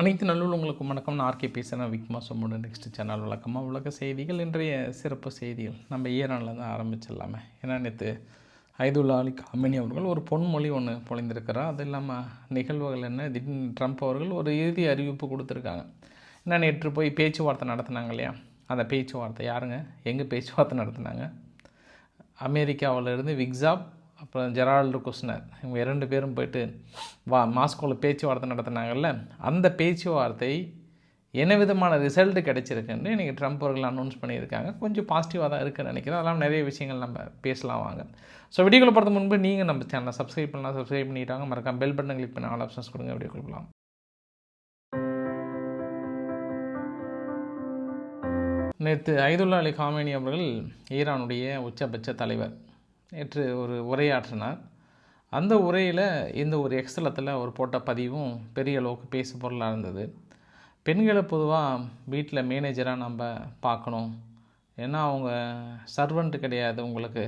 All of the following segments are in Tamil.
அனைத்து நல்லுள்ளவங்களுக்கும் வணக்கம். நான் ஆர்கே பேசுகிறேன் விக்மா சொம்மோட நெக்ஸ்ட் சேனல் வழக்கமாக உலக செய்திகள் இன்றைய சிறப்பு செய்திகள். நம்ம ஈரானில் தான் ஆரம்பிச்சிடலாமே. ஏன்னா நேற்று ஐதுல்லா அலி காமினி அவர்கள் ஒரு பொன்மொழி ஒன்று பொழிந்திருக்கிறார். அது இல்லாமல் நிகழ்வுகள் என்ன? திடீர்னு ட்ரம்ப் அவர்கள் ஒரு இறுதி அறிவிப்பு கொடுத்துருக்காங்க. ஏன்னா நேற்று போய் பேச்சுவார்த்தை நடத்தினாங்க இல்லையா? அந்த பேச்சுவார்த்தை யாருங்க? எங்கே பேச்சுவார்த்தை நடத்தினாங்க? அமெரிக்காவில் இருந்து விக்ஸாப் அப்புறம் ஜெரால்டு குஸ்னர். இவங்க இரண்டு பேரும் போயிட்டு வா மாஸ்கோவில் பேச்சுவார்த்தை நடத்தினாங்கல்ல அந்த பேச்சுவார்த்தை என்ன விதமான ரிசல்ட்டு கிடைச்சிருக்குன்னு இன்றைக்கி ட்ரம்ப் அவர்கள் அனௌன்ஸ் பண்ணியிருக்காங்க. கொஞ்சம் பாசிட்டிவாக தான் இருக்குன்னு நினைக்கிறேன். அதெல்லாம் நிறைய விஷயங்கள் நம்ம பேசலாம் வாங்க. ஸோ வீடியோக்குள்ள போகிறது முன்பு நீங்கள் நம்ம சேனலை சப்ஸ்கிரைப் பண்ணலாம். சப்ஸ்கிரைப் பண்ணிட்டாங்க மறக்காம பெல் பட்டன் கிளிக் பண்ண ஆல் ஆப்ஷன்ஸ் கொடுங்க. வீடியோ கொடுக்கலாம் நேற்று ஐதுல்லா அலி காமேனி அவர்கள் ஈரானுடைய உச்சபட்ச தலைவர். நேற்று ஒரு உரையாற்றினார். அந்த உரையில் இந்த ஒரு எக்ஸலத்தில் ஒரு போட்ட பதிவும் பெரிய அளவுக்கு பேசு பொருளாக இருந்தது. பெண்களை பொதுவாக வீட்டில் மேனேஜராக நம்ம பார்க்கணும். ஏன்னா அவங்க சர்வெண்ட் கிடையாது உங்களுக்கு.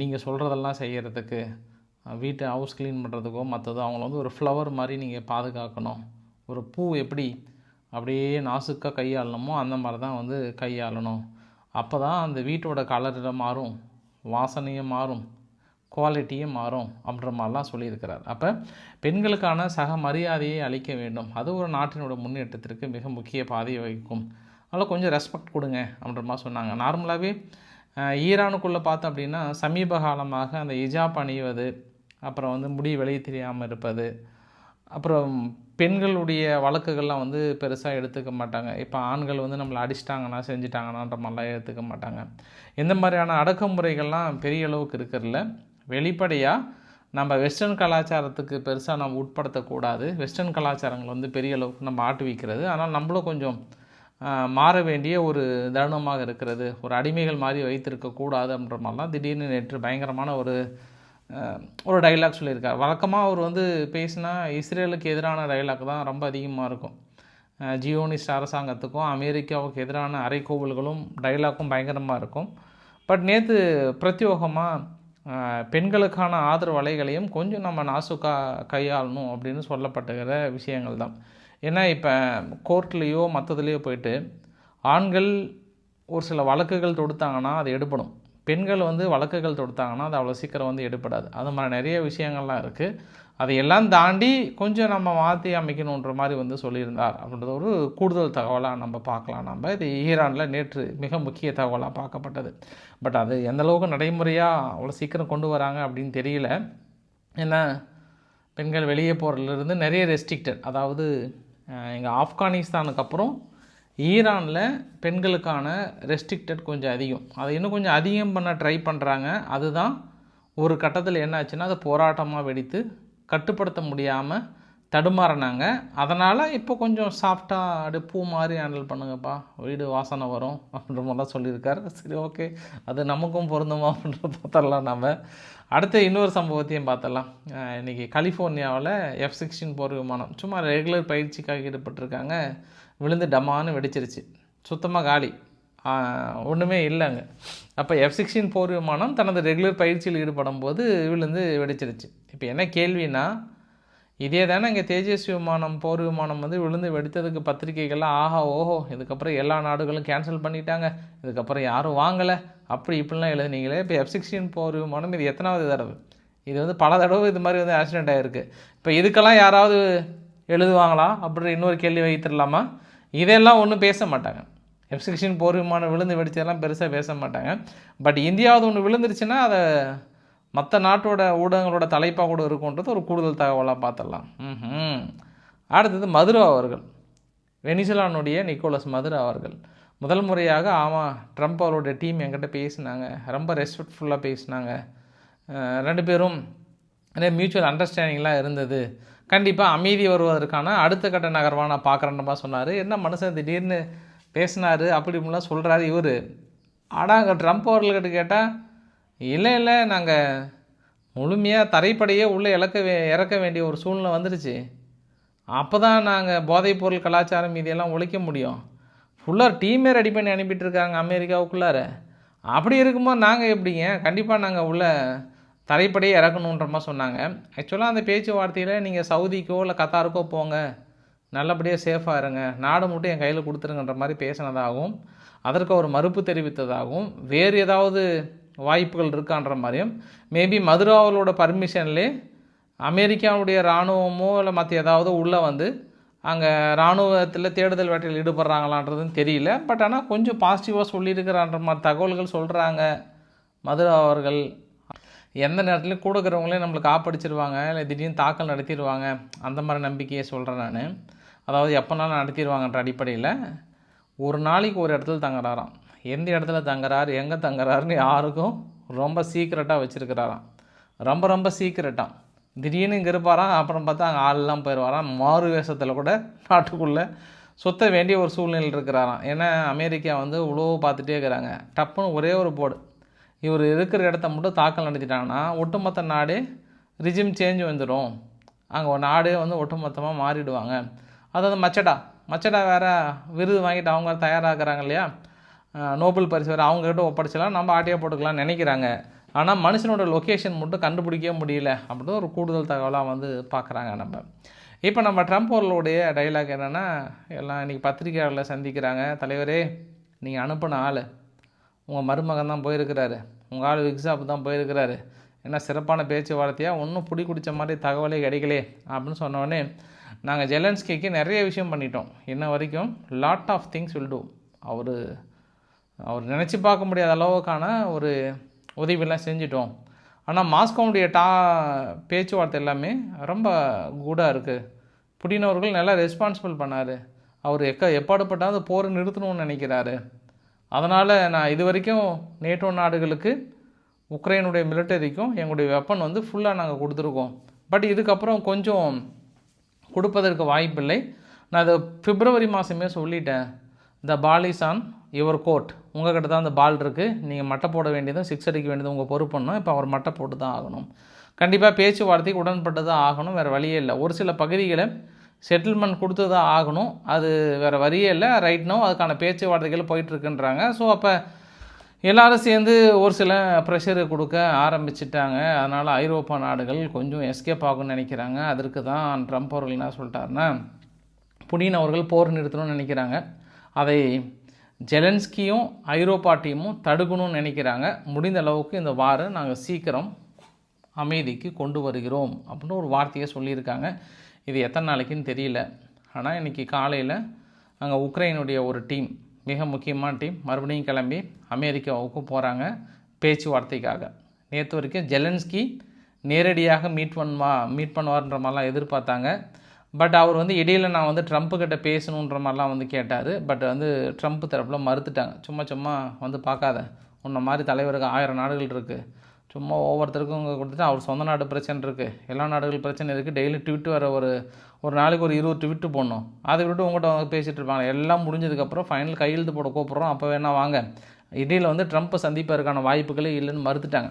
நீங்கள் சொல்கிறதெல்லாம் செய்கிறதுக்கு வீட்டை ஹவுஸ் க்ளீன் பண்ணுறதுக்கோ மற்றதோ அவங்கள வந்து ஒரு ஃப்ளவர் மாதிரி நீங்கள் பாதுகாக்கணும். ஒரு பூ எப்படி அப்படியே நாசுக்காக கையாளணுமோ அந்த மாதிரி தான் வந்து கையாளணும். அப்போ தான் அந்த வீட்டோட கலரில் மாறும். வாசனையும் மாறும் குவாலிட்டியும் மாறும் அப்படின்ற மாதிரிலாம் சொல்லியிருக்கிறார். அப்போ பெண்களுக்கான சக மரியாதையை அளிக்க வேண்டும். அது ஒரு நாட்டினோட முன்னேற்றத்திற்கு மிக முக்கிய பாதையை வகிக்கும். அதனால் கொஞ்சம் ரெஸ்பெக்ட் கொடுங்க அப்படின்ற மாதிரி சொன்னாங்க. நார்மலாகவே ஈரானுக்குள்ளே பார்த்தோம் அப்படின்னா சமீப காலமாக அந்த இஜாப் அணிவது அப்புறம் வந்து முடி வெளியே தெரியாமல் இருப்பது அப்புறம் பெண்களுடைய வழக்குகள்லாம் வந்து பெருசாக எடுத்துக்க மாட்டாங்க. இப்போ ஆண்கள் வந்து நம்மளை அடிச்சிட்டாங்கன்னா செஞ்சிட்டாங்கன்னான்ற மாதிரிலாம் எடுத்துக்க மாட்டாங்க. இந்த மாதிரியான அடக்குமுறைகள்லாம் பெரிய அளவுக்கு இருக்கிறதில்ல வெளிப்படையாக நம்ம வெஸ்டர்ன் கலாச்சாரத்துக்கு பெருசாக நம்ம உட்படுத்தக்கூடாது. வெஸ்டர்ன் கலாச்சாரங்கள் வந்து பெரிய அளவுக்கு நம்ம ஆட்டு வைக்கிறது. ஆனால் நம்மளும் கொஞ்சம் மாற வேண்டிய ஒரு தருணமாக இருக்கிறது. ஒரு அடிமைகள் மாதிரி வைத்திருக்கக்கூடாது அப்படின்ற மாதிரிலாம் திடீர்னு நேற்று பயங்கரமான ஒரு ஒரு டைலாக் சொல்லியிருக்கார். வழக்கமாக அவர் வந்து பேசினா இஸ்ரேலுக்கு எதிரான டைலாக் தான் ரொம்ப அதிகமாக இருக்கும். ஜியோனிஸ்ட் அரசாங்கத்துக்கும் அமெரிக்காவுக்கு எதிரான அரைக்கோவல்களும் டைலாக்கும் பயங்கரமாக இருக்கும். பட் நேற்று பிரத்யோகமாக பெண்களுக்கான ஆதரவு வலைகளையும் கொஞ்சம் நம்ம நாசுக்காக கையாளணும் அப்படின்னு சொல்லப்பட்டுகிற விஷயங்கள் தான். ஏன்னா இப்போ கோர்ட்லேயோ மற்றதுலேயோ போயிட்டு ஆண்கள் ஒரு சில வழக்குகள் தொடுத்தாங்கன்னா அது எடுப்படும் பெண்கள் வந்து வழக்குகள் தொடுத்தாங்கன்னா அது அவ்வளோ சீக்கிரம் வந்து எடுப்படாது அது மாதிரி நிறைய விஷயங்கள்லாம் இருக்குது அதையெல்லாம் தாண்டி கொஞ்சம் நம்ம மாற்றி அமைக்கணுன்ற மாதிரி வந்து சொல்லியிருந்தார். அப்படின்றது ஒரு கூடுதல் தகவலாக நம்ம பார்க்கலாம். நம்ம இது ஈரானில் நேற்று மிக முக்கிய தகவலாக பார்க்கப்பட்டது. பட் அது எந்தளவுக்கு நடைமுறையாக அவ்வளோ சீக்கிரம் கொண்டு வராங்க அப்படின்னு தெரியல. ஏன்னா பெண்கள் வெளியே போகிறதுலேருந்து நிறைய ரெஸ்ட்ரிக்டட் அதாவது எங்கள் ஆப்கானிஸ்தானுக்கு அப்புறம் ஈரானில் பெண்களுக்கான ரெஸ்ட்ரிக்டட் கொஞ்சம் அதிகம். அதை இன்னும் கொஞ்சம் அதிகம் பண்ண ட்ரை பண்ணுறாங்க அதுதான் ஒரு கட்டத்தில் என்ன ஆச்சுன்னா அதை போராட்டமாக வெடித்து கட்டுப்படுத்த முடியாமல் தடுமாறினாங்க. அதனால் இப்போ கொஞ்சம் சாஃப்டாக அப்படியே பூ மாதிரி ஹேண்டில் பண்ணுங்கப்பா. வீடு வாசனை வரும் அப்படின்ற மாதிரிலாம் சொல்லியிருக்காரு. சரி ஓகே அது நமக்கும் பொருந்துமா அப்படின்ற பார்த்தரலாம் நம்ம அடுத்த இன்னொரு சம்பவத்தையும் பார்த்தலாம் இன்றைக்கி கலிஃபோர்னியாவில் எஃப் சிக்ஸ்டீன் போர் விமானம். சும்மா ரெகுலர் பயிற்சிக்காக ஈடுபட்டிருக்காங்க. விழுந்து டமான்னு வெடிச்சிருச்சு. சுத்தமாக காலி. ஒன்றுமே இல்லைங்க. அப்போ எஃப் சிக்ஸ்டீன் போர் விமானம் தனது ரெகுலர் பயிற்சியில் ஈடுபடும் போது விழுந்து வெடிச்சிருச்சு. இப்போ என்ன கேள்வினா இதே தானே இங்கே தேஜஸ் விமானம் போர் விமானம் வந்து விழுந்து வெடித்ததுக்கு பத்திரிகைகள்லாம் ஆஹா ஓஹோ இதுக்கப்புறம் எல்லா நாடுகளும் கேன்சல் பண்ணிட்டாங்க. இதுக்கப்புறம் யாரும் வாங்கலை. அப்படி இப்படிலாம் எழுதுனீங்களே இப்போ எஃப் சிக்ஸ்டீன் போர் விமானம் இது எத்தனாவது தடவை? இது வந்து பல தடவை இது மாதிரி வந்து ஆக்சிடெண்ட் ஆகிருக்கு இப்போ இதுக்கெல்லாம் யாராவது எழுதுவாங்களா? அப்படின்ற இன்னொரு கேள்வி வைத்திடலாமா இதெல்லாம் ஒன்றும் பேச மாட்டாங்க. எஃப் சிக்ஸ்டீன் போர் விமானம் விழுந்து வெடிச்சதெல்லாம் பெருசாக பேச மாட்டாங்க. பட் இந்தியாவது ஒன்று விழுந்துருச்சுன்னா அதை மற்ற நாட்டோட ஊடகங்களோட தலைப்பாக கூட இருக்குன்றது ஒரு கூடுதல் தகவலாக பார்த்துடலாம் ம் அடுத்தது மதுரா அவர்கள். வெனிசுலானுடைய நிக்கோலஸ் மதுரா அவர்கள். முதல் முறையாக ஆமாம் ட்ரம்ப் அவருடைய டீம் என்கிட்ட பேசினாங்க. ரொம்ப ரெஸ்பெக்ட்ஃபுல்லாக பேசினாங்க. ரெண்டு பேரும் நிறைய மியூச்சுவல் அண்டர்ஸ்டாண்டிங்லாம் இருந்தது. கண்டிப்பாக அமைதி வருவதற்கான அடுத்த கட்ட நகர்வாக நான் பார்க்குறேன்ற சொன்னார். என்ன மனுஷன் திடீர்னு பேசினார் அப்படி இப்படிலாம் சொல்கிறாரு இவர். ஆனால் ட்ரம்ப் அவர்கள்கிட்ட கேட்டால் இல்லை இல்லை நாங்கள் முழுமையாக தரைப்படையே உள்ளே இழக்க வே இறக்க வேண்டிய ஒரு சூழ்நிலை வந்துடுச்சு அப்போ தான் நாங்கள் போதைப்பொருள் கலாச்சாரம் இதையெல்லாம் ஒழிக்க முடியும். ஃபுல்லாக டீமே ரெடி பண்ணி அனுப்பிட்டுருக்காங்க அமெரிக்காவுக்குள்ளார. அப்படி இருக்கும்போது நாங்கள் எப்படிங்க? கண்டிப்பாக நாங்கள் உள்ளே தரைப்படையே இறக்கணுன்ற மாதிரி சொன்னாங்க ஆக்சுவலாக அந்த பேச்சுவார்த்தையில் நீங்கள் சவுதிக்கோ இல்லை கத்தாருக்கோ போங்க. நல்லபடியாக சேஃபாக இருங்க. நாடு மட்டும் என் கையில் கொடுத்துருங்கன்ற மாதிரி பேசினதாகவும் அதற்கு அவர் மறுப்பு தெரிவித்ததாகவும் வேறு ஏதாவது வாய்ப்புகள் இருக்கான்ற மாதிரியும் மேபி மதுராவலோட பர்மிஷன்லே அமெரிக்காவுடைய இராணுவமோ இல்லை மற்ற ஏதாவது உள்ளே வந்து அங்கே இராணுவத்தில் தேடுதல் வேட்டையில் ஈடுபடுறாங்களான்றதுன்னு தெரியல. பட் ஆனால் கொஞ்சம் பாசிட்டிவாக சொல்லியிருக்கிறான்ற மாதிரி தகவல்கள் சொல்கிறாங்க மதுரா அவர்கள் எந்த நேரத்துலையும் கூட இருக்கிறவங்களே நம்மளுக்கு ஆப்படிச்சிருவாங்க இல்லை திடீர்னு தாக்கல் நடத்திடுவாங்க அந்த மாதிரி நம்பிக்கையை சொல்கிறேன் நான். அதாவது எப்போனாலும் நடத்திடுவாங்கன்ற அடிப்படையில் ஒரு நாளைக்கு ஒரு இடத்துல தங்குறாராம். எந்த இடத்துல தங்குறாரு எங்கே தங்குறாருன்னு யாருக்கும் ரொம்ப சீக்ரெட்டாக வச்சுருக்கிறாராம். ரொம்ப ரொம்ப சீக்கிரட்டாக திடீர்னு இங்கே இருப்பாராம் அப்புறம் பார்த்தா அங்கே ஆள்லாம் போயிடுவாராம் மாறு வேஷத்தில் கூட நாட்டுக்குள்ளே சுத்த வேண்டிய ஒரு சூழ்நிலை இருக்கிறாராம். ஏன்னா அமெரிக்கா வந்து உழவு பார்த்துட்டே இருக்கிறாங்க. டப்புன்னு ஒரே ஒரு போர்டு இவர் இருக்கிற இடத்த மட்டும் தாக்கல் நடத்திட்டாங்கன்னா ஒட்டுமொத்த நாடு ரிஜிம் சேஞ்ச் வந்துடும் அங்கே ஒரு நாடே வந்து ஒட்டுமொத்தமாக மாறிடுவாங்க. அதாவது மச்சடா. மச்சடா வேறு விருது வாங்கிட்டு அவங்க தயாராகிறாங்க இல்லையா? நோபல் பரிசு வேறு அவங்ககிட்ட ஒப்படைச்சலாம் நம்ம ஆட்டியாக போட்டுக்கலாம்னு நினைக்கிறாங்க. ஆனால் மனுஷனோட லொக்கேஷன் மட்டும் கண்டுபிடிக்கவே முடியல அப்படின்னு ஒரு கூடுதல் தகவலாக வந்து பார்க்குறாங்க நம்ம. இப்போ நம்ம ட்ரம்ப் அவர்களுடைய டைலாக் என்னென்னா எல்லாம் இன்றைக்கி பத்திரிகையாளர்களை சந்திக்கிறாங்க. தலைவரே நீங்கள் அனுப்பின ஆள். உங்கள் மருமகன் தான் போயிருக்கிறாரு. உங்கள் ஆள் விக்ஸாப் தான் போயிருக்கிறாரு. என்ன சிறப்பான பேச்சுவார்த்தையாக ஒன்றும் பிடி குடித்த மாதிரி தகவலே கிடைக்கலே அப்படின்னு சொன்னோடனே நாங்கள் ஜெலன்ஸ்கிக்கு நிறைய விஷயம் பண்ணிட்டோம். இன்ன வரைக்கும் lot of things will do அவர் அவர் நினச்சி பார்க்க முடியாத அளவுக்கான ஒரு உதவியெல்லாம் செஞ்சிட்டோம். ஆனால் மாஸ்கோவுடைய டா பேச்சுவார்த்தை எல்லாமே ரொம்ப கூடாக இருக்குது புடினவர்கள் நல்லா ரெஸ்பான்சிபிள் பண்ணார். அவர் எக்க எப்பாடுபட்டாவது போரை நிறுத்தணும்னு நினைக்கிறாரு. அதனால் நான் இது வரைக்கும் நேட்டோ நாடுகளுக்கு உக்ரைனுடைய மிலிட்டரிக்கும் எங்களுடைய வெப்பன் வந்து ஃபுல்லாக நாங்கள் கொடுத்துருக்கோம். பட் இதுக்கப்புறம் கொஞ்சம் கொடுப்பதற்கு வாய்ப்பில்லை. நான் அதை பிப்ரவரி மாதமே சொல்லிட்டேன். The ball is on your court உங்கள் கிட்ட தான் அந்த பால் இருக்குது நீங்கள் மட்டை போட வேண்டியதும் சிக்ஸ் அடிக்க வேண்டியதும் உங்கள் பொறுப்புன்னா இப்போ அவர் மட்டை போட்டு தான் ஆகணும். கண்டிப்பாக பேச்சுவார்த்தைக்கு உடன்பட்டு தான் ஆகணும் வேறு வழியே இல்லை. ஒரு சில பகுதிகளை செட்டில்மெண்ட் கொடுத்து தான் ஆகணும். அது வேறு வரியே இல்லை. ரைட் நோ அதுக்கான பேச்சுவார்த்தைகள் போயிட்டுருக்குன்றாங்க. ஸோ அப்போ எல்லோரும் சேர்ந்து ஒரு சில ப்ரெஷரு கொடுக்க ஆரம்பிச்சிட்டாங்க. அதனால் ஐரோப்பா நாடுகள் கொஞ்சம் எஸ்கேப் ஆகும்னு நினைக்கிறாங்க. அதற்கு தான் ட்ரம்ப் அவர்கள் என்ன சொல்லிட்டாருன்னா புடின் அவர்கள் போர் நிறுத்தணும்னு நினைக்கிறாங்க. அதை ஜெலன்ஸ்கியும் ஐரோப்பா டீமும் தடுக்கணும்னு நினைக்கிறாங்க. முடிந்த அளவுக்கு இந்த வாரை நாங்கள் சீக்கிரம் அமைதிக்கு கொண்டு வருகிறோம். அப்படின்னு ஒரு வார்த்தையை சொல்லியிருக்காங்க. இது எத்தனை நாளைக்குன்னு தெரியல. ஆனால் இன்றைக்கி காலையில் அங்கே உக்ரைனுடைய ஒரு டீம் மிக முக்கியமான டீம் மறுபடியும் கிளம்பி அமெரிக்காவுக்கு போகிறாங்க பேச்சுவார்த்தைக்காக. நேற்று வரைக்கும் ஜெலன்ஸ்கி நேரடியாக மீட் பண்ணுவா மீட் பண்ணுவார்ன்ற மாதிரிலாம் எதிர்பார்த்தாங்க. பட் அவர் வந்து இடையில் நான் வந்து ட்ரம்ப்புக்கிட்ட பேசணுன்ற மாதிரிலாம் வந்து கேட்டார். பட் வந்து ட்ரம்ப் தரப்பில் மறுத்துட்டாங்க. சும்மா சும்மா வந்து பார்க்காத. உன்ன மாதிரி தலைவருக்கு ஆயிரம் நாடுகள் இருக்குது சும்மா ஒவ்வொருத்தருக்கும் இங்கே கொடுத்துட்டு அவர் சொந்த நாடு பிரச்சனை இருக்குது எல்லா நாடுகள் பிரச்சனை இருக்குது டெய்லி ட்விட்டு வர ஒரு ஒரு நாளைக்கு ஒரு இருபது ட்விட்டு போடணும். அதை விட்டு உங்கள்கிட்ட வந்து பேசிகிட்டு இருப்பாங்க. எல்லாம் முடிஞ்சதுக்கப்புறம் ஃபைனல் கையெழுத்து போட கூப்பிட்றோம். அப்போ வேணால் வாங்க. இடையில் வந்து ட்ரம்ப்பை சந்திப்பதற்கான வாய்ப்புகளே இல்லைன்னு மறுத்துட்டாங்க.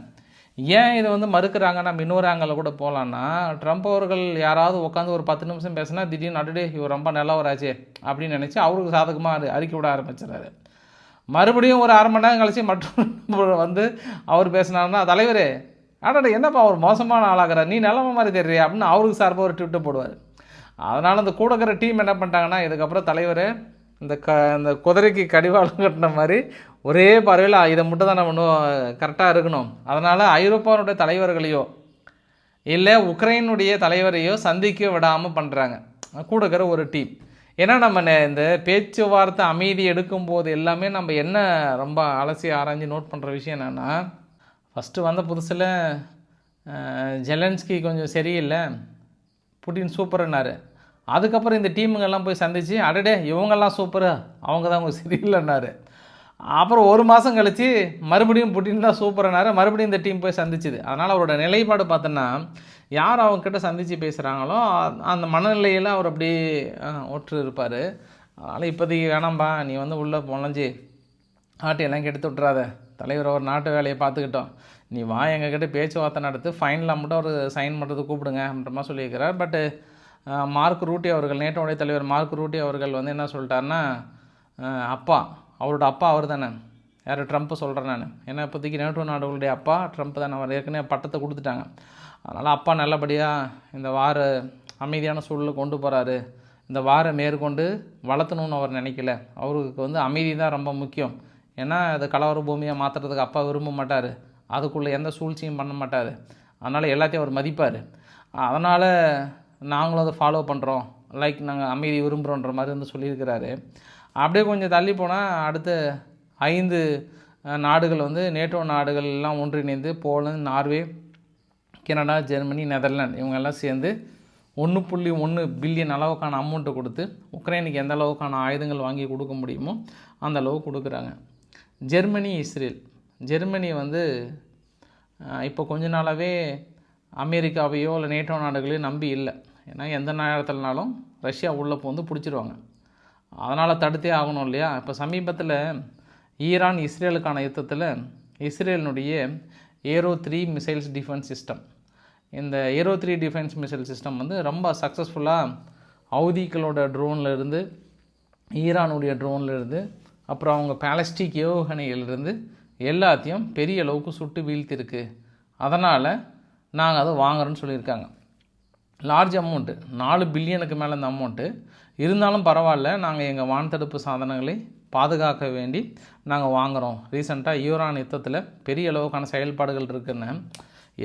ஏன் இதை வந்து மறுக்கிறாங்க நம்ம இன்னொரு ஆங்கிளில் கூட போகலான்னா ட்ரம்ப் அவர்கள் யாராவது உட்காந்து ஒரு பத்து நிமிஷம் பேசினா திடீர்னு அடடே இவர் ரொம்ப நல்லவராச்சே அப்படின்னு நினச்சி அவருக்கு சாதகமாக அறிக்கை விட ஆரம்பிச்சிடறாரு. மறுபடியும் ஒரு அரை மணி நேரம் கழிச்சு மற்றொரு வந்து அவர் பேசினாருன்னா தலைவரே அடடா என்னப்பா அவர் மோசமான ஆளாகிறார் நீ நிலமை மாதிரி தெரியறியா? அப்படின்னு அவருக்கு சார்பாக ஒரு ட்விட்டர் போடுவார். அதனால் அந்த கூட இருக்கிற டீம் என்ன பண்ணிட்டாங்கன்னா இதுக்கப்புறம் தலைவர் இந்த க இந்த குதிரைக்கு கடிவாளம் கட்டின மாதிரி ஒரே பறவையில் இதை மட்டும் தான் நம்ம இன்னும் கரெக்டாக இருக்கணும். அதனால் ஐரோப்பாவுடைய தலைவர்களையோ இல்லை உக்ரைனுடைய தலைவரையோ சந்திக்க விடாமல் பண்ணுறாங்க கூட இருக்கிற ஒரு டீம். ஏன்னா நம்ம இந்த பேச்சுவார்த்தை அமைதி எடுக்கும்போது எல்லாமே நம்ம என்ன ரொம்ப அலசி ஆராய்ஞ்சு நோட் பண்ணுற விஷயம் என்னென்னா ஃபஸ்ட்டு வந்த புதுசில் ஜெலன்ஸ்கி கொஞ்சம் சரியில்லை. புட்டின் சூப்பர்னாரு அதுக்கப்புறம் இந்த டீமுங்கெல்லாம் போய் சந்திச்சு அடடே இவங்கெல்லாம் சூப்பரு அவங்க தான் அவங்க சரியில்லைன்னாரு. அப்புறம் ஒரு மாதம் கழித்து மறுபடியும் புட்டின் தான் சூப்பரானார் மறுபடியும் இந்த டீம் போய் சந்திச்சுது. அதனால் அவரோட நிலைப்பாடு பார்த்தோன்னா யார் அவங்கக்கிட்ட சந்தித்து பேசுகிறாங்களோ அந்த மனநிலையில் அவர் அப்படி ஒற்று இருப்பார் அதனால் இப்போதைக்கு வேணாம்பா நீ வந்து உள்ளே பொழஞ்சி ஆட்டி எல்லாம் கெடுத்து விட்றாத தலைவர் ஒரு நாட்டு வேலையை பார்த்துக்கிட்டோம். நீ வா எங்ககிட்ட பேச்சுவார்த்தை நடத்து ஃபைனலாக மட்டும் ஒரு சைன் பண்ணுறது கூப்பிடுங்க அப்படின்ற மாதிரி சொல்லியிருக்கிறார். பட்டு மார்க் ரூட்டி அவர்கள் நேட்டோடைய தலைவர் மார்க் ரூட்டி அவர்கள் வந்து என்ன சொல்லிட்டாருன்னா அப்பா அவரோட அப்பா அவர் தானே யார் ட்ரம்ப்பை சொல்கிறேன் நான். ஏன்னா இப்போதைக்கு நேட்டோ நாடுகளுடைய அப்பா ட்ரம்ப் தானே. அவர் ஏற்கனவே பட்டத்தை கொடுத்துட்டாங்க. அதனால் அப்பா நல்லபடியாக இந்த வார அமைதியான சூழலை கொண்டு போகிறாரு இந்த வாரை மேற்கொண்டு வளர்த்தணும்னு அவர் நினைக்கல. அவருக்கு வந்து அமைதி தான் ரொம்ப முக்கியம். ஏன்னா அது கலவர பூமியை மாற்றுறதுக்கு அப்பா விரும்ப மாட்டார். அதுக்குள்ளே எந்த சூழ்ச்சியும் பண்ண மாட்டார். அதனால் எல்லாத்தையும் அவர் மதிப்பார். அதனால் நாங்களும் அதை ஃபாலோ பண்ணுறோம் லைக் நாங்கள் அமைதி விரும்புகிறோன்ற மாதிரி வந்து சொல்லியிருக்கிறாரு. அப்படியே கொஞ்சம் தள்ளி போனால் அடுத்த ஐந்து நாடுகள் வந்து நேட்டோ நாடுகள் எல்லாம் ஒன்றிணைந்து Poland Norway Canada Germany Netherland இவங்கெல்லாம் சேர்ந்து ஒன்று புள்ளி ஒன்று பில்லியன் அளவுக்கான அமௌண்ட்டை கொடுத்து உக்ரைனுக்கு எந்த அளவுக்கான ஆயுதங்கள் வாங்கி கொடுக்க முடியுமோ அந்த அளவு கொடுக்குறாங்க. Germany Israel. ஜெர்மனி வந்து இப்போ கொஞ்ச நாளாகவே அமெரிக்காவையோ இல்லை நேட்டோ நாடுகளையோ நம்பி இல்லை. ஏன்னா எந்த நேரத்துலனாலும் ரஷ்யா உள்ளே வந்து பிடிச்சிருவாங்க. அதனால் தடுத்தே ஆகணும் இல்லையா? இப்போ சமீபத்தில் ஈரான் இஸ்ரேலுக்கான யுத்தத்தில் இஸ்ரேலினுடைய Arrow three missiles defence system இந்த Arrow three defence missile system வந்து ரொம்ப சக்ஸஸ்ஃபுல்லாக ஹவுதிகளோட ட்ரோன்லேருந்து ஈரானுடைய ட்ரோன்லேருந்து அப்புறம் அவங்க பேலஸ்டிக் ஏவுகணையிலிருந்து எல்லாத்தையும் பெரிய அளவுக்கு சுட்டு வீழ்த்திருக்கு. அதனால் நாங்கள் அதை வாங்குறோன்னு சொல்லியிருக்காங்க. லார்ஜ் அமௌண்ட்டு நாலு பில்லியனுக்கு மேலே இந்த அமௌண்ட்டு இருந்தாலும் பரவாயில்ல. நாங்கள் எங்கள் வான்தடுப்பு சாதனங்களை பாதுகாக்க வேண்டி நாங்கள் வாங்குகிறோம் ரீசெண்டாக ஈரான் யுத்தத்தில் பெரிய அளவுக்கான செயல்பாடுகள் இருக்குன்னு.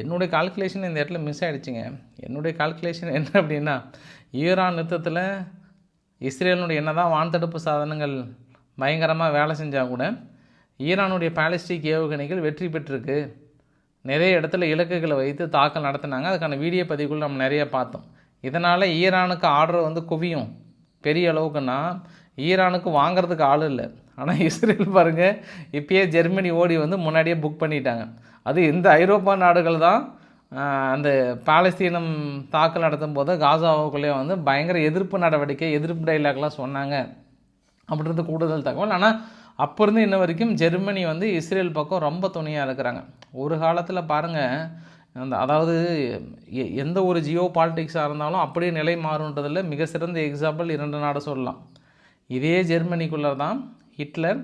என்னுடைய கால்குலேஷன் இந்த இடத்துல மிஸ் ஆகிடுச்சிங்க என்னுடைய கால்குலேஷன் என்ன அப்படின்னா ஈரான் யுத்தத்தில் இஸ்ரேலினுடைய என்னதான் வான்தடுப்பு சாதனங்கள் பயங்கரமாக வேலை செஞ்சால் கூட ஈரானுடைய பாலிஸ்டிக் ஏவுகணைகள் வெற்றி பெற்றிருக்கு. நிறைய இடத்துல இலக்குகளை வைத்து தாக்கல் நடத்தினாங்க. அதுக்கான வீடியோ பதிவுகள் நம்ம நிறைய பார்த்தோம். இதனால் ஈரானுக்கு ஆர்டர் வந்து குவியும். பெரிய அளவுக்குன்னா ஈரானுக்கு வாங்கிறதுக்கு ஆள் இல்லை. ஆனால் இஸ்ரேல் பாருங்கள் இப்பயே ஜெர்மனி ஓடி வந்து முன்னாடியே புக் பண்ணிட்டாங்க. அது இந்த ஐரோப்பா நாடுகள் தான் அந்த பாலஸ்தீனம் தாக்கல் நடத்தும் போது காசாவுக்குள்ளேயே வந்து பயங்கர எதிர்ப்பு நடவடிக்கை எதிர்ப்பு டைலாக்லாம் சொன்னாங்க. அப்படின்றது கூடுதல் தகவல். ஆனால் அப்போ இருந்து இன்ன வரைக்கும் ஜெர்மனி வந்து இஸ்ரேல் பக்கம் ரொம்ப துணையாக இருக்கிறாங்க. ஒரு காலத்தில் பாருங்கள் அந்த அதாவது எ- எந்த ஒரு ஜியோ பாலிட்டிக்ஸாக இருந்தாலும் அப்படியே நிலை மாறுன்றதில் மிக சிறந்த எக்ஸாம்பிள் இரண்டு நாடு சொல்லலாம். இதே ஜெர்மனிக்குள்ளே தான் ஹிட்லர்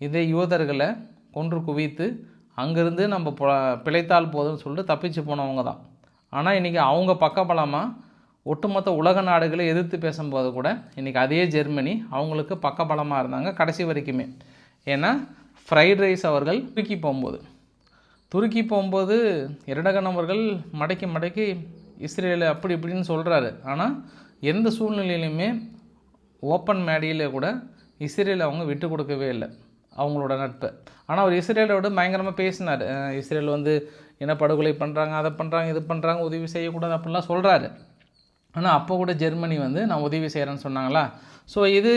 இதே யூதர்களை கொன்று குவித்து அங்கேருந்து நம்ம பிழைத்தால் போதும்னு சொல்லிட்டு தப்பிச்சு போனவங்க தான். ஆனால் இன்றைக்கி அவங்க பக்கபலமாக ஒட்டுமொத்த உலக நாடுகளை எதிர்த்து பேசும்போது கூட இன்றைக்கி அதே ஜெர்மனி அவங்களுக்கு பக்கபலமாக இருந்தாங்க கடைசி வரைக்குமே. ஏன்னா ஃப்ரைட் ரைஸ் அவர்கள் தூக்கி போகும்போது. துருக்கி போகும்போது இரடகன் அவர்கள் மடக்கி மடக்கி இஸ்ரேலை அப்படி இப்படின்னு சொல்கிறாரு ஆனால் எந்த சூழ்நிலையிலுமே ஓப்பன் மேடையில் கூட இஸ்ரேல் அவங்க விட்டு கொடுக்கவே இல்லை. அவங்களோட நட்பை. ஆனால் அவர் இஸ்ரேலோட பயங்கரமாக பேசினார். இஸ்ரேல் வந்து என்ன படுகொலை பண்ணுறாங்க அதை பண்ணுறாங்க இது பண்ணுறாங்க உதவி செய்யக்கூடாது அப்படின்லாம் சொல்கிறாரு ஆனால் அப்போ கூட ஜெர்மனி வந்து நான் உதவி செய்கிறேன்னு சொன்னாங்களா? ஸோ இது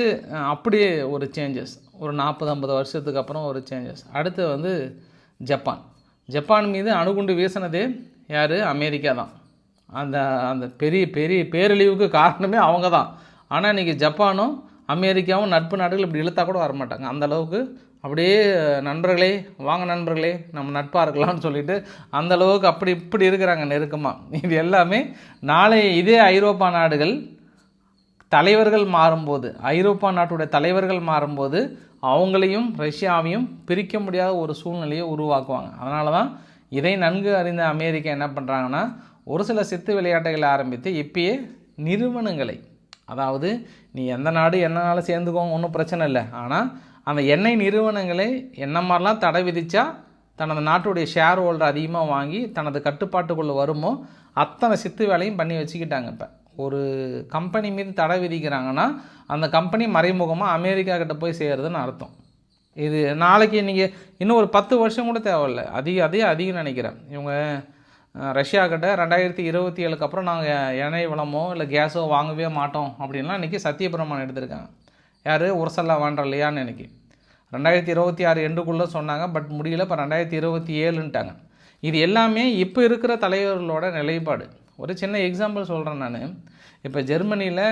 அப்படியே ஒரு சேஞ்சஸ் ஒரு நாற்பது ஐம்பது வருஷத்துக்கு அப்புறம் ஒரு சேஞ்சஸ் அடுத்து வந்து ஜப்பான். ஜப்பான் மீது அணுகுண்டு வீசினதே யார்? அமெரிக்கா தான். அந்த அந்த பெரிய பெரிய பேரழிவுக்கு காரணமே அவங்க தான். ஆனால் இன்றைக்கி ஜப்பானும் அமெரிக்காவும் நட்பு நாடுகள் இப்படி இழுத்தா கூட வரமாட்டாங்க. அந்த அளவுக்கு அப்படியே நண்பர்களே வாங்க நண்பர்களே நம்ம நட்பாக இருக்கலாம்னு சொல்லிட்டு அந்த அளவுக்கு அப்படி இப்படி இருக்கிறாங்க நெருக்கமாக இது எல்லாமே நாளை இதே ஐரோப்பா நாடுகள் தலைவர்கள் மாறும்போது ஐரோப்பா நாட்டுடைய தலைவர்கள் மாறும்போது அவங்களையும் ரஷ்யாவையும் பிரிக்க முடியாத ஒரு சூழ்நிலையை உருவாக்குவாங்க. அதனால தான் இதை நன்கு அறிந்த அமெரிக்கா என்ன பண்ணுறாங்கன்னா ஒரு சில சித்து விளையாட்டுகளை ஆரம்பித்து இப்பயே நிறுவனங்களை அதாவது நீ எந்த நாடு என்னனாலும் சேர்ந்துக்கோங்க ஒன்றும் பிரச்சனை இல்லை. ஆனால் அந்த எண்ணெய் நிறுவனங்களை என்ன மாதிரிலாம் தடை விதித்தா தனது நாட்டுடைய ஷேர் ஹோல்டர் அதிகமாக வாங்கி தனது கட்டுப்பாட்டுக்குள்ளே வருமோ அத்தனை சித்து வேலையும் பண்ணி வச்சுக்கிட்டாங்க இப்போ. ஒரு கம்பெனி மீது தடை விதிக்கிறாங்கன்னா அந்த கம்பெனி மறைமுகமாக அமெரிக்கா கிட்ட போய் சேருதுன்னு அர்த்தம். இது நாளைக்கு நீங்கள் இன்னும் ஒரு பத்து வருஷம் கூட தேவையில்ல. அதிக அதே அதிகம் நினைக்கிறேன். இவங்க ரஷ்யா கிட்ட ரெண்டாயிரத்தி இருபத்தி ஏழுக்கு அப்புறம் நாங்கள் எண்ணெய் வளமோ இல்லை கேஸோ வாங்கவே மாட்டோம் அப்படின்லாம் இன்றைக்கி சத்தியபிரமாணம் எடுத்திருக்காங்க. யார்? உரசல்லா வாண்டலையான்னு இன்றைக்கி ரெண்டாயிரத்தி இருபத்தி ஆறு எண்டுக்குள்ளே சொன்னாங்க பட் முடியல இப்போ ரெண்டாயிரத்தி இருபத்தி ஏழுன்ட்டாங்க. இது எல்லாமே இப்போ இருக்கிற தலைவர்களோட நிலைப்பாடு. ஒரு சின்ன எக்ஸாம்பிள் சொல்கிறேன் நான். இப்போ ஜெர்மனியில்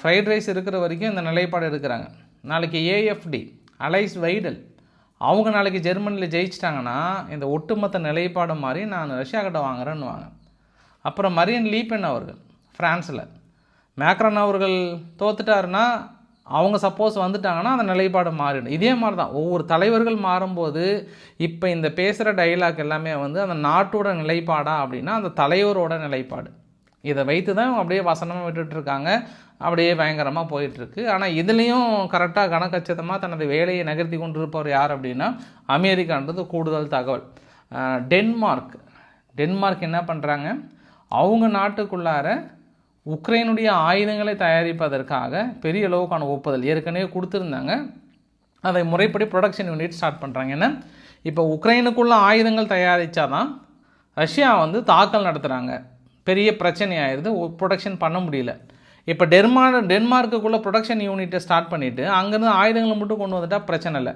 ஃப்ரைட் ரைஸ் இருக்கிற வரைக்கும் இந்த நிலைப்பாடு எடுக்கிறாங்க. நாளைக்கு ஏஎஃப்டி அலைஸ் வைடல் அவங்க நாளைக்கு ஜெர்மனியில் ஜெயிச்சிட்டாங்கன்னா இந்த ஒட்டுமொத்த நிலைப்பாடு மாதிரி நான் ரஷ்யா கிட்ட வாங்குறேன்னு வாங்க அப்புறம் மரியன் லீபென் அவர்கள் ஃப்ரான்ஸில் மேக்ரன் அவர்கள் தோத்துட்டாருன்னா அவங்க சப்போஸ் வந்துட்டாங்கன்னா அந்த நிலைப்பாடு மாறிடும். இதே மாதிரி தான் ஒவ்வொரு தலைவர்கள் மாறும்போது இப்போ இந்த பேசுகிற டைலாக் எல்லாமே வந்து அந்த நாட்டோட நிலைப்பாடா அப்படின்னா அந்த தலைவரோட நிலைப்பாடு. இதை வைத்து தான் அப்படியே வசனமாக விட்டுட்டு இருக்காங்க அப்படியே பயங்கரமாக போயிட்டுருக்கு. ஆனால் இதுலேயும் கரெக்டாக கணக்கச்சிதமாக தனது வேலையை நகர்த்தி கொண்டிருப்பவர் யார் அப்படின்னா அமெரிக்கான்றது கூடுதல் தகவல். டென்மார்க். டென்மார்க் என்ன பண்ணுறாங்க அவங்க நாட்டுக்குள்ளார உக்ரைனுடைய ஆயுதங்களை தயாரிப்பதற்காக பெரிய அளவுக்கான ஒப்புதல் ஏற்கனவே கொடுத்துருந்தாங்க. அதை முறைப்படி ப்ரொடக்ஷன் யூனிட் ஸ்டார்ட் பண்ணுறாங்க ஏன்னா இப்போ உக்ரைனுக்குள்ள ஆயுதங்கள் தயாரித்தாதான் ரஷ்யா வந்து தாக்கல் நடத்துகிறாங்க பெரிய பிரச்சனை ஆயிடுது ப்ரொடக்ஷன் பண்ண முடியல. இப்போ டென்மார்க் டென்மார்க்குள்ளே ப்ரொடக்ஷன் யூனிட்டை ஸ்டார்ட் பண்ணிவிட்டு அங்கேருந்து ஆயுதங்களை மட்டும் கொண்டு வந்துட்டால் பிரச்சனை இல்லை.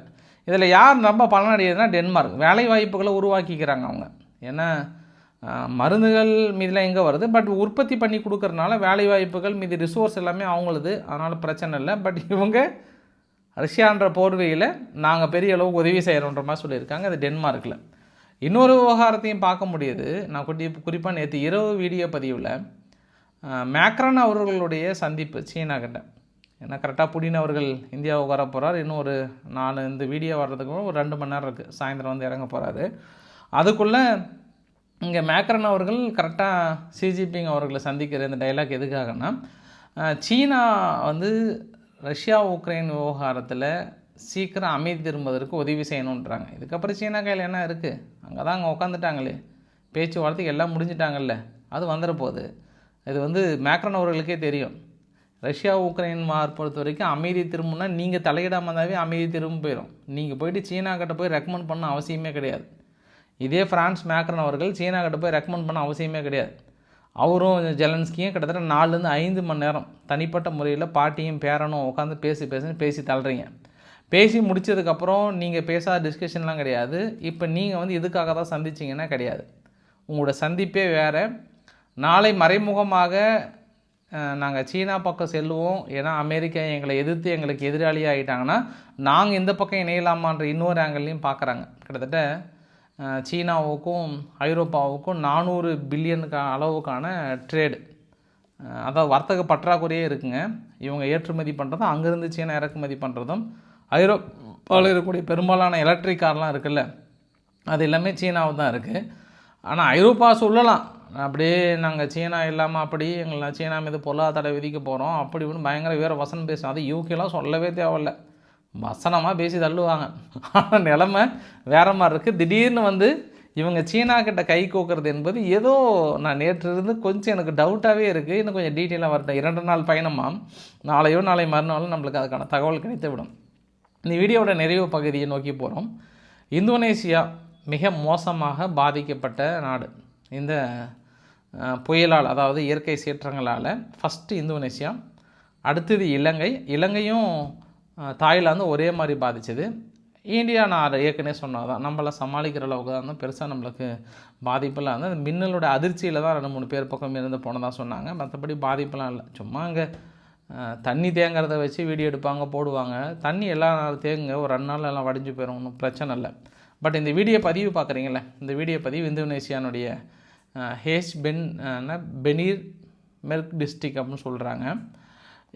இதில் யார் ரொம்ப பலனடையுதுன்னா டென்மார்க். வேலை வாய்ப்புகளை உருவாக்கிக்கிறாங்க அவங்க. ஏன்னா மருந்துகள் மீதில் எங்கே வருது? பட் உற்பத்தி பண்ணி கொடுக்கறனால வேலை வாய்ப்புகள் மீதி ரிசோர்ஸ் எல்லாமே அவங்களுது. அதனால் பிரச்சனை இல்லை. பட் இவங்க ரஷ்யான்ற போர்வையில் நாங்கள் பெரிய அளவுக்கு உதவி செய்கிறோன்ற மாதிரி சொல்லியிருக்காங்க. அது டென்மார்க்கில் இன்னொரு விவகாரத்தையும் பார்க்க முடியுது. நான் குட்டி குறிப்பாக நேற்று இரவு வீடியோ பதிவில் மேக்ரான் அவர்களுடைய சந்திப்பு சீனா கிட்ட. ஏன்னா கரெக்டாக புடின் அவர்கள் இந்தியாவுக்கு வர போகிறார் இன்னும் ஒரு நாலு இந்த வீடியோ வர்றதுக்கு ஒரு ரெண்டு மணி நேரம் இருக்குது சாயந்தரம் வந்து இறங்க போகிறாரு அதுக்குள்ளே இங்கே மேக்ரன் அவர்கள் கரெக்டாக சிஜிபிங் அவர்களை சந்திக்கிற இந்த டைலாக் எதுக்காகன்னா சீனா வந்து ரஷ்யா உக்ரைன் விவகாரத்தில் சீக்கிரம் அமைதி திரும்புவதற்கு உதவி செய்யணுன்றாங்க. இதுக்கப்புறம் சீனா கையில் என்ன இருக்குது அங்கே தான் அங்கே உட்காந்துட்டாங்களே பேச்சுவார்த்தை எல்லாம் முடிஞ்சிட்டாங்கல்ல. அது வந்துட போகுது. இது வந்து மேக்ரன் அவர்களுக்கே தெரியும். ரஷ்யா உக்ரைன் வார் பொறுத்த வரைக்கும் அமைதி திரும்பினா நீங்கள் தலையிடாமல் இருந்தாவே அமைதி திரும்ப போயிடும் நீங்கள் போயிட்டு சீனா கிட்ட போய் ரெக்கமெண்ட் பண்ண அவசியமே கிடையாது. இதே பிரான்ஸ் மேக்ரன் அவர்கள் சீனா கிட்ட போய் ரெக்கமெண்ட் பண்ண அவசியமே கிடையாது. அவரும் ஜெலன்ஸ்கியும் கிட்டத்தட்ட நாலுலேருந்து ஐந்து மணி நேரம் தனிப்பட்ட முறையில் பாட்டியும் பேரனும் உட்காந்து பேசி பேசுன்னு பேசி தள்ளுறீங்க. பேசி முடிச்சதுக்கப்புறம் நீங்கள் பேசாத டிஸ்கஷன்லாம் கிடையாது. இப்போ நீங்கள் வந்து இதுக்காக தான் சந்திச்சிங்கன்னா கிடையாது. உங்களோட சந்திப்பே வேறு. நாளை மறைமுகமாக நாங்கள் சீனா பக்கம் செல்லுவோம். ஏன்னா அமெரிக்கா எங்களை எதிர்த்து எங்களுக்கு எதிராளி ஆகிட்டாங்கன்னா நாங்கள் இந்த பக்கம் இணையலாமான்ற இன்னொரு ஆங்கிள்லையும் பார்க்குறாங்க கிட்டத்தட்ட சீனாவுக்கும் ஐரோப்பாவுக்கும் நானூறு பில்லியனுக்கு அளவுக்கான ட்ரேடு அதாவது வர்த்தக பற்றாக்குறையே இருக்குங்க. இவங்க ஏற்றுமதி பண்ணுறதும் அங்கேருந்து சீனா இறக்குமதி பண்ணுறதும் ஐரோப்பாவில் இருக்கக்கூடிய பெரும்பாலான எலக்ட்ரிக் கார்லாம் இருக்குல்ல அது எல்லாமே சீனாவு தான் இருக்குது ஆனால் ஐரோப்பா சொல்லலாம். அப்படியே நாங்கள் சீனா இல்லாமல் அப்படி எங்களை சீனா மீது பொருளாதார விதிக்க போகிறோம் அப்படி இப்படின்னு பயங்கர வேற வசனம் பேசும். அது யூகேலாம் சொல்லவே தேவையில்ல. வசனமாக பேசி தள்ளுவாங்க. ஆனால் நிலமை வேற மாதிரி இருக்குது திடீர்னு வந்து இவங்க சீனா கிட்ட கை கோக்குறது என்பது ஏதோ நான் நேற்று இருந்து கொஞ்சம் எனக்கு டவுட்டாகவே இருக்குது இன்னும் கொஞ்சம் டீட்டெயிலாக வரட்டேன் இரண்டு நாள் பயணமாக நாளையோ நாளை மறுநாளும் நம்மளுக்கு அதுக்கான தகவல் கிடைத்து விடும் இந்த வீடியோட நிறைவு பகுதியை நோக்கி போகிறோம் இந்தோனேசியா மிக மோசமாக பாதிக்கப்பட்ட நாடு. இந்த புயலால் அதாவது இயற்கை சீற்றங்களால் ஃபஸ்ட்டு இந்தோனேசியா அடுத்தது இலங்கை. இலங்கையும் தாய்லாந்து ஒரே மாதிரி பாதித்தது இந்தியா நான் ஏற்கனவே சொன்னதான் நம்மளை சமாளிக்கிற அளவுக்கு தான் பெருசாக நம்மளுக்கு பாதிப்பெல்லாம் வந்து அந்த மின்னலோட அதிர்ச்சியில் தான் ரெண்டு மூணு பேர் பக்கம் இருந்து போனதாக சொன்னாங்க. மற்றபடி பாதிப்பெல்லாம் இல்லை. சும்மா அங்கே தண்ணி தேங்கிறத வச்சு வீடியோ எடுப்பாங்க போடுவாங்க. தண்ணி எல்லா நாள் தேங்குங்க ஒரு ரெண்டு நாள் எல்லாம் வடிஞ்சு போயிடும் ஒன்றும் பிரச்சனை இல்லை. பட் இந்த வீடியோ பதிவு பார்க்குறீங்களே இந்த வீடியோ பதிவு இந்தோனேசியானுடைய ஹேஷ் பென் பெனீர் மெர்க் டிஸ்ட்ரிக் அப்படின்னு சொல்கிறாங்க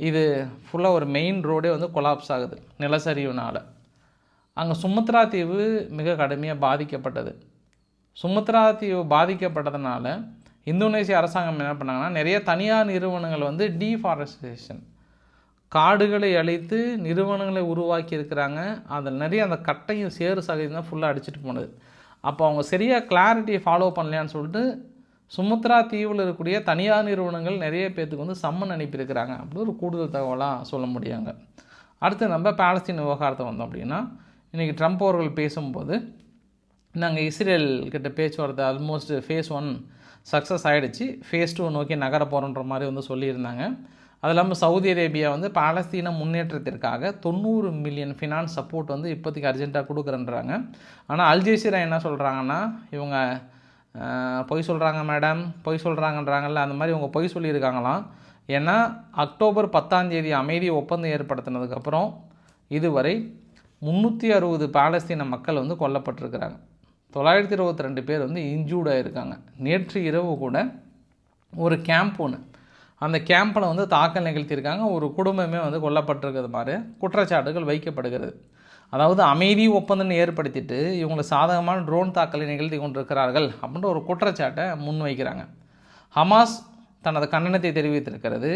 இது ஃபுல்லாக ஒரு மெயின் ரோடே வந்து கொலாப்ஸ் ஆகுது நிலசரிவுனால் அங்கே சுமத்ரா தீவு மிக கடுமையாக பாதிக்கப்பட்டது. சுமத்ரா தீவு பாதிக்கப்பட்டதுனால இந்தோனேசிய அரசாங்கம் என்ன பண்ணாங்கன்னா நிறைய தனியார் நிறுவனங்கள் வந்து டீஃபாரஸ்டேஷன் காடுகளை அழித்து நிறுவனங்களை உருவாக்கி இருக்கிறாங்க. அதில் நிறைய அந்த கட்டையும் சேறு சகையும் தான் ஃபுல்லாக அடிச்சிட்டு போனது. அப்போ அவங்க சரியாக கிளாரிட்டியை ஃபாலோ பண்ணலையான்னு சொல்லிட்டு சுமத்ரா தீவில் இருக்கக்கூடிய தனியார் நிறுவனங்கள் நிறைய பேர்த்துக்கு வந்து சம்மன் அனுப்பியிருக்கிறாங்க. அப்படி ஒரு கூடுதல் தகவலாக சொல்ல முடியாங்க. அடுத்து நம்ம பாலஸ்தீன் விவகாரத்தை வந்தோம் அப்படின்னா இன்றைக்கி ட்ரம்ப் அவர்கள் பேசும்போது நாங்கள் இஸ்ரேல் கிட்ட பேச்சுவார்த்தை ஆல்மோஸ்ட் ஃபேஸ் ஒன் சக்ஸஸ் ஆகிடுச்சு ஃபேஸ் டூ நோக்கி நகர போகிறோன்ற மாதிரி வந்து சொல்லியிருந்தாங்க. அது இல்லாமல் சவுதி அரேபியா வந்து பாலஸ்தீன முன்னேற்றத்திற்காக தொண்ணூறு மில்லியன் ஃபினான்ஸ் சப்போர்ட் வந்து இப்போதைக்கு அர்ஜென்ட்டாக கொடுக்குறேன்றாங்க. ஆனால் அல்ஜெசீரா என்ன சொல்கிறாங்கன்னா இவங்க பொய் சொல்கிறாங்க மேடம் பொய் சொல்கிறாங்கன்றாங்கல்ல அந்த மாதிரி இவங்க பொய் சொல்லியிருக்காங்களாம். ஏன்னா அக்டோபர் பத்தாந்தேதி அமைதி ஒப்பந்தம் ஏற்படுத்தினதுக்கப்புறம் இதுவரை முந்நூற்றி அறுபது பாலஸ்தீன மக்கள் வந்து கொல்லப்பட்டிருக்கிறாங்க. தொள்ளாயிரத்தி இருபத்தி ரெண்டு பேர் வந்து இன்ஜூர்ட் ஆகிருக்காங்க நேற்று இரவு கூட ஒரு கேம்ப் ஒன்று அந்த கேம்பில் வந்து தாக்கல் நிகழ்த்தியிருக்காங்க. ஒரு குடும்பமே வந்து கொல்லப்பட்டிருக்கிறது மாதிரி குற்றச்சாட்டுகள் வைக்கப்படுகிறது. அதாவது அமைதி ஒப்பந்தம் ஏற்படுத்திட்டு இவங்களை சாதகமான ட்ரோன் தாக்கலை நிகழ்த்தி கொண்டிருக்கிறார்கள் அப்படின்ற ஒரு குற்றச்சாட்டை முன்வைக்கிறாங்க. ஹமாஸ் தனது கண்டனத்தை தெரிவித்திருக்கிறது.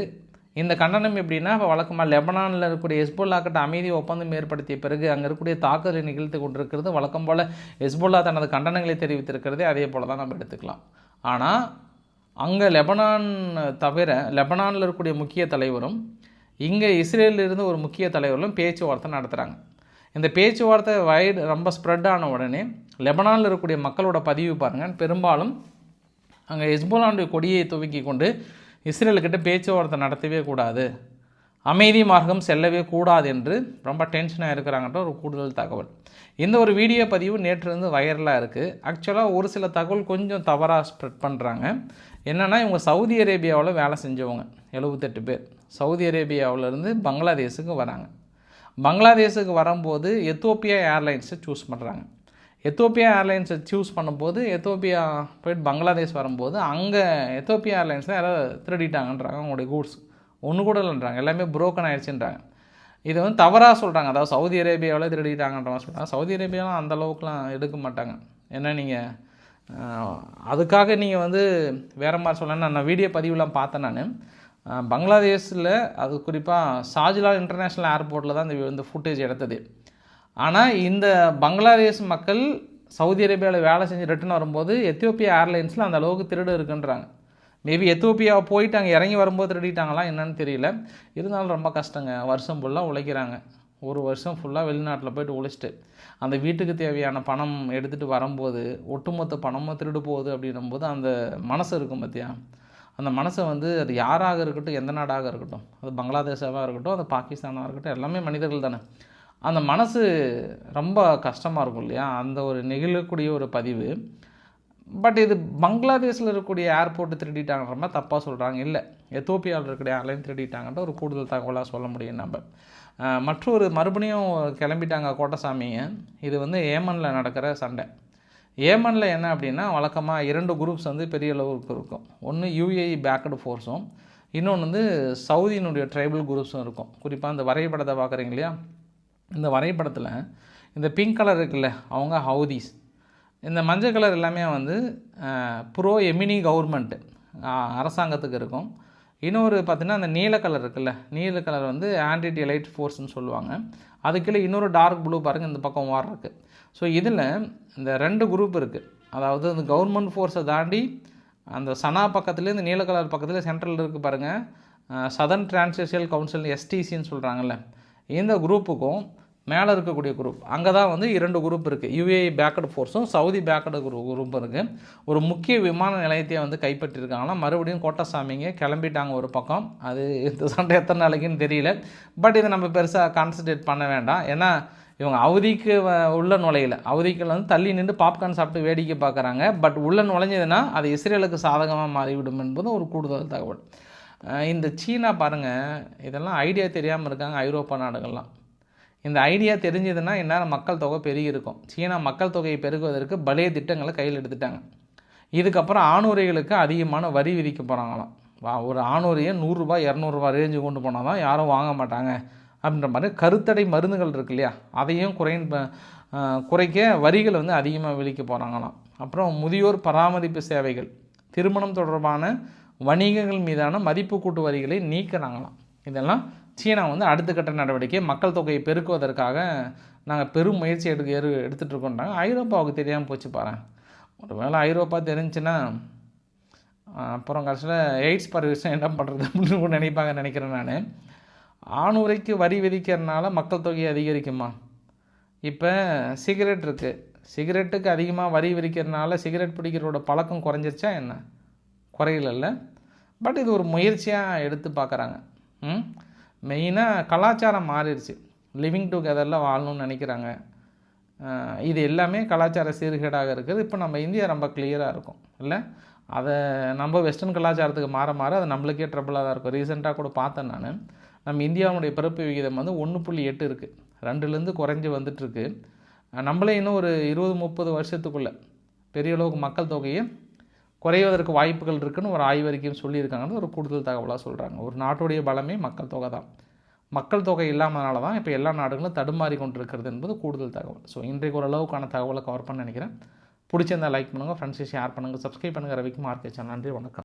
இந்த கண்டனம் எப்படின்னா இப்போ வழக்கமாக லெபனானில் இருக்கக்கூடிய ஹெஸ்புல்லா அமைதி ஒப்பந்தம் ஏற்படுத்திய பிறகு அங்கே இருக்கக்கூடிய தாக்குதலை நிகழ்த்து கொண்டிருக்கிறது. வழக்கம் போல் ஹெஸ்புல்லா தனது கண்டனங்களை தெரிவித்திருக்கிறதே அதே போல் தான் நம்ம எடுத்துக்கலாம். ஆனால் அங்கே லெபனான் தவிர லெபனானில் இருக்கக்கூடிய முக்கிய தலைவரும் இங்கே இஸ்ரேலில் இருந்து ஒரு முக்கிய தலைவர்களும் பேச்சுவார்த்தை நடத்துகிறாங்க இந்த பேச்சுவார்த்தை வைடு ரொம்ப ஸ்ப்ரெட் ஆன உடனே லெபனானில் இருக்கக்கூடிய மக்களோட பதிவு பாருங்கள் பெரும்பாலும் அங்கே ஹெஸ்போலானுடைய கொடியை துவக்கி கொண்டு இஸ்ரேலுக்கிட்ட பேச்சுவார்த்தை நடத்தவே கூடாது. அமைதி மார்க்கம் செல்லவே கூடாது என்று ரொம்ப டென்ஷனாக இருக்கிறாங்கன்ற ஒரு கூடுதல் தகவல். இந்த ஒரு வீடியோ பதிவு நேற்றிருந்து வைரலாக இருக்குது ஆக்சுவலாக ஒரு சில தகவல் கொஞ்சம் தவறாக ஸ்ப்ரெட் பண்ணுறாங்க என்னென்னா இவங்க சவுதி அரேபியாவில் வேலை செஞ்சவங்க எழுபத்தெட்டு பேர். சவுதி அரேபியாவிலேருந்து பங்களாதேஷுக்கு வராங்க. பங்களாதேஷுக்கு வரும்போது எத்தோப்பியா ஏர்லைன்ஸை சூஸ் பண்ணுறாங்க எத்தோப்பியா ஏர்லைன்ஸை சூஸ் பண்ணும்போது எத்தோப்பியா போயிட்டு பங்களாதேஷ் வரும்போது அங்கே எத்தோப்பியா ஏர்லைன்ஸில் யாராவது திருடிட்டாங்கன்றாங்க அவங்களுடைய கூட்ஸ் ஒன்று கூட இல்லைன்றாங்க. எல்லாமே புரோக்கன் ஆயிடுச்சுன்றாங்க. இதை வந்து தவறாக சொல்கிறாங்க அதாவது சவுதி அரேபியாவில் திருடிட்டாங்கன்ற மாதிரி சொல்கிறாங்க சவுதி அரேபியாலாம் அந்த அளவுக்குலாம் எடுக்க மாட்டாங்க. ஏன்னா நீங்கள் அதுக்காக நீங்கள் வந்து வேறு மாதிரி சொல்லணும் நான் வீடியோ பதிவுலாம் பார்த்தேன் நான். பங்களாதேஷில் அது குறிப்பாக ஷாஜிலா இன்டர்நேஷ்னல் ஏர்போர்ட்டில் தான் இந்த இந்த ஃபுட்டேஜ் எடுத்தது. ஆனால் இந்த பங்களாதேஷ் மக்கள் சவுதி அரேபியாவில் வேலை செஞ்சு ரிட்டர்ன் வரும்போது எத்தியோப்பியா ஏர்லைன்ஸில் அந்த அளவுக்கு திருடு இருக்குன்றாங்க. மேபி எத்தியோப்பியா போயிட்டு அங்கே இறங்கி வரும்போது திருடிட்டாங்களா என்னன்னு தெரியல. இருந்தாலும் ரொம்ப கஷ்டங்க. வருஷம் ஃபுல்லாக உழைக்கிறாங்க. ஒரு வருஷம் ஃபுல்லாக வெளிநாட்டில் போயிட்டு உழைச்சிட்டு அந்த வீட்டுக்கு தேவையான பணம் எடுத்துகிட்டு வரும்போது ஒட்டுமொத்த பணமும் திருடு போகுது அப்படின்னும்போது அந்த மனசு இருக்கும் பார்த்தியா அந்த மனசை வந்து அது யாராக இருக்கட்டும் எந்த நாடாக இருக்கட்டும் அது பங்களாதேஷாக இருக்கட்டும் அது பாகிஸ்தானாக இருக்கட்டும் எல்லாமே மனிதர்கள் தானே. அந்த மனசு ரொம்ப கஷ்டமாக இருக்கும் இல்லையா? அந்த ஒரு நெகிழக்கூடிய ஒரு பதிவு. பட் இது பங்களாதேஷில் இருக்கக்கூடிய ஏர்போர்ட்டு திருடிட்டாங்கன்ற மாதிரி தப்பாக சொல்கிறாங்க இல்லை எத்தோப்பியாவில் இருக்கக்கூடிய ஏர்லைன் திருடிட்டாங்கன்ற ஒரு கூடுதல் தகவலாக சொல்ல முடியும் நம்ம. மற்றொரு மறுபடியும் கிளம்பிட்டாங்க கோட்டசாமிங்க இது வந்து ஏமனில் நடக்கிற சண்டை. ஏமனில் என்ன அப்படின்னா வழக்கமாக இரண்டு குரூப்ஸ் வந்து பெரிய அளவுக்கு இருக்கும். ஒன்று யூஏஇ பேக்கடு ஃபோர்ஸும் இன்னொன்று வந்து சவுதியினுடைய ட்ரைபல் குரூப்ஸும் இருக்கும். குறிப்பாக அந்த வரைபடத்தை பார்க்குறீங்க இல்லையா? இந்த வரைபடத்தில் இந்த பிங்க் கலர் இருக்குல்ல அவங்க ஹவுதீஸ் இந்த மஞ்சள் கலர் எல்லாமே வந்து ப்ரோ எமினி கவர்மெண்ட்டு அரசாங்கத்துக்கு இருக்கும். இன்னொரு பார்த்திங்கன்னா அந்த நீல கலர் இருக்குல்ல நீல கலர் வந்து ஆன்டி டிலைட் ஃபோர்ஸ்னு சொல்லுவாங்க. அதுக்குள்ளே இன்னொரு டார்க் ப்ளூ பாருங்கள் இந்த பக்கம் வார் இருக்குது ஸோ இதில் இந்த ரெண்டு குரூப் இருக்குது அதாவது இந்த கவர்மெண்ட் ஃபோர்ஸை தாண்டி அந்த சனா பக்கத்துலேயே இந்த நீல கலர் பக்கத்தில் சென்ட்ரல் இருக்குது பாருங்கள் சதர்ன் டிரான்சிஷியல் கவுன்சில் எஸ்டிசின்னு சொல்கிறாங்கல்ல இந்த குரூப்புக்கும் மேலே இருக்கக்கூடிய குரூப் அங்கே தான் வந்து இரண்டு குரூப் இருக்குது யுஏஇ பேக்கடு ஃபோர்ஸும் சவுதி பேக்கடு குரூப் இருக்குது ஒரு முக்கிய விமான நிலையத்தையே வந்து கைப்பற்றிருக்காங்கன்னா மறுபடியும் கோட்டசாமிங்க கிளம்பிட்டாங்க ஒரு பக்கம். அது இந்த சண்டை எத்தனை நாளைக்குன்னு தெரியல. பட் இதை நம்ம பெருசாக கான்சன்ட்ரேட் பண்ண வேண்டாம். ஏன்னா இவங்க அவதிக்கு உள்ள நுழையில. அவதிக்கில் வந்து தள்ளி நின்று பாப்கார்ன் சாப்பிட்டு வேடிக்கை பார்க்குறாங்க. பட் உள்ள நுழைஞ்சதுன்னா அது இஸ்ரேலுக்கு சாதகமாக மாறிவிடும் என்பது ஒரு கூடுதல் தகவல். இந்த சீனா பாருங்கள் இதெல்லாம் ஐடியா தெரியாமல் இருக்காங்க ஐரோப்பா நாடுகள்லாம். இந்த ஐடியா தெரிஞ்சதுன்னா இந்நேரம் மக்கள் தொகை பெருகியிருக்கும் சீனா மக்கள் தொகையை பெருகுவதற்கு பழைய திட்டங்களை கையில் எடுத்துட்டாங்க. இதுக்கப்புறம் ஆணுரைகளுக்கு அதிகமான வரி விதிக்க போகிறாங்களாம் வா ஒரு ஆணுரையை நூறுரூபா இரநூறுபா ரேஞ்சு கொண்டு போனால் தான் யாரும் வாங்க மாட்டாங்க. அப்படின்ற மாதிரி கருத்தடை மருந்துகள் இருக்கு இல்லையா? அதையும் குறை குறைக்க வரிகள் வந்து அதிகமாக விதிக்க போகிறாங்களாம் அப்புறம் முதியோர் பராமரிப்பு சேவைகள். திருமணம் தொடர்பான வணிகங்கள் மீதான மதிப்பு கூட்டு வரிகளை நீக்கிறாங்களாம் இதெல்லாம் சீனா வந்து அடுத்த கட்ட நடவடிக்கை மக்கள் தொகையை பெருக்குவதற்காக நாங்கள் பெரும் முயற்சி எடுக்க எரு எடுத்துகிட்ருக்கோன்றாங்க ஐரோப்பாவுக்கு தெரியாமல் போச்சு பாரு. ஒரு வேளை ஐரோப்பா தெரிஞ்சுன்னா அப்புறம் கடைசியில் எய்ட்ஸ் விஷயம் என்ன பண்ணுறது அப்படின்னு நினைப்பாங்க நினைக்கிறேன் நான். ஆணுரைக்கு வரி விதிக்கிறதுனால மக்கள் தொகை அதிகரிக்குமா? இப்போ சிகரெட் இருக்குது சிகரெட்டுக்கு அதிகமாக வரி விதிக்கிறதுனால சிகரெட் பிடிக்கிறோட பழக்கம் குறைஞ்சிருச்சா என்ன? குறையிலல்ல. பட் இது ஒரு முயற்சியாக எடுத்து பார்க்குறாங்க ம்? மெயினாக கலாச்சாரம் மாறிடுச்சு. லிவிங் டுகெதரில் வாழணும்னு நினைக்கிறாங்க. இது எல்லாமே கலாச்சார சீர்கேடாக இருக்குது. இப்போ நம்ம இந்தியா ரொம்ப கிளியராக இருக்கும். இல்லை? அதை நம்ம வெஸ்டர்ன் கலாச்சாரத்துக்கு மாற மாற அது நம்மளுக்கே ட்ரபிளாக தான் இருக்கும். ரீசெண்டாக கூட பார்த்தேன் நான். நம்ம இந்தியாவுடைய பிறப்பு விகிதம் வந்து ஒன்று புள்ளி எட்டு இருக்குது ரெண்டுலேருந்து குறைஞ்சி வந்துட்டுருக்கு நம்மளே இன்னும் ஒரு இருபது முப்பது வருஷத்துக்குள்ளே பெரிய அளவுக்கு மக்கள் தொகையை குறைவதற்கு வாய்ப்புகள் இருக்குன்னு ஒரு ஆய்வறிக்கையும் சொல்லியிருக்காங்கன்னு ஒரு கூடுதல் தகவலாக சொல்கிறாங்க ஒரு நாட்டுடைய பலமே மக்கள் தொகை தான். மக்கள் தொகை இல்லாமனால தான் இப்போ எல்லா நாடுகளும் தடுமாறி கொண்டிருக்கிறது என்பது கூடுதல் தகவல். ஸோ இன்றைக்கு ஓரளவுக்கான தகவலை கவர் பண்ண நினைக்கிறேன். பிடிச்சிருந்தால் லைக் பண்ணுங்கள் ஃப்ரெண்ட்ஸை ஷேர் பண்ணுங்கள் சப்ஸ்கிரைப் பண்ணுங்கள் ரவிக்குமார் கேச்சா நன்றி வணக்கம்.